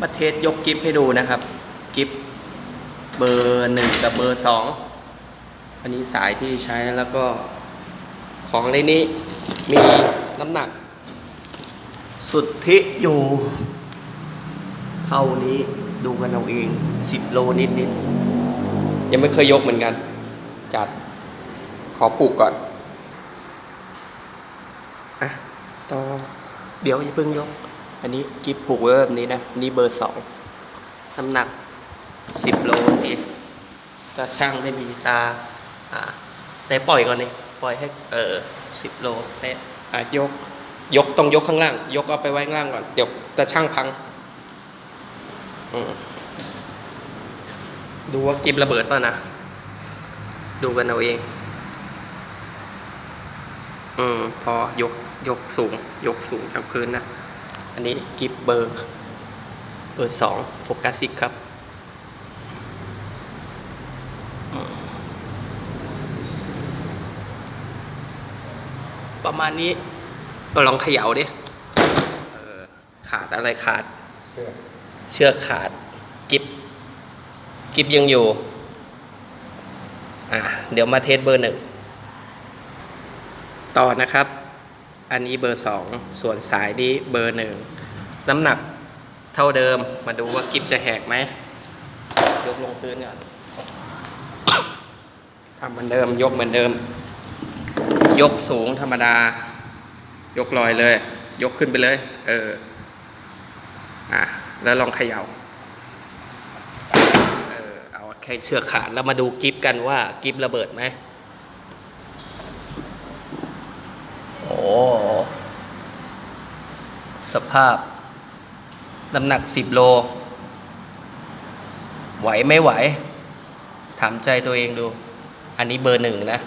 มาเทสยกกิฟให้ดูนะครับ กิฟเบอร์หนึ่งกับเบอร์สองอันนี้สายที่ใช้แล้วก็ของในนี้มีน้ำหนัก สุดที่อยู่ เท่านี้ดูกันเอาเอง10โลนิดนิดๆยังไม่เคยยกเหมือนกัน จัดขอผูกก่อนอะต่อเดี๋ยวอย่าเพิ่งยก อันนี้กิฟผูกไว้แบบนี้นะ นี่เบอร์สองน้ำหนัก10โลสิตาช่างไม่มีตา อ่าแต่ปล่อยก่อนนี่ปล่อยให้ เออ10โลเป๊ะอะยก ยกต้องยกข้างล่าง ยกเอาไปไว้ข้างล่างก่อน เดี๋ยวตาช่างพัง ดูว่ากิบระเบิดป่ะนะ ดูกันเอาเอง อืม พอยก ยกสูง ยกสูงจากพื้นนะ อันนี้กิบเบอร์เบอร์สองโฟกัสซิกครับประมาณนี้ก็ลองเขย่าดิขาดอะไรขาด เชือกเชือกขาด กิบกิบยังอยู่ อะ เดี๋ยวมาเทสเบอร์หนึ่ง ต่อนะครับ อันนี้เบอร์สองส่วนสายนี้เบอร์หนึ่งน้ำหนักเท่าเดิมมาดูว่ากิบจะแหกไหม ยกลงพื้นก่อนทำเหมือนเดิม ยกเหมือนเดิม ยกสูงธรรมดา ยกลอยเลย ยกขึ้นไปเลย เออ อะ แล้วลองเขยา่าเออเอาแค่เชือกขาดแล้วมาดูกิฟกันว่ากิฟระเบิดไหม โอ้ สภาพ น้ำหนักสิบโล ไหวไม่ไหว ถามใจตัวเองดู อันนี้เบอร์หนึ่งนะ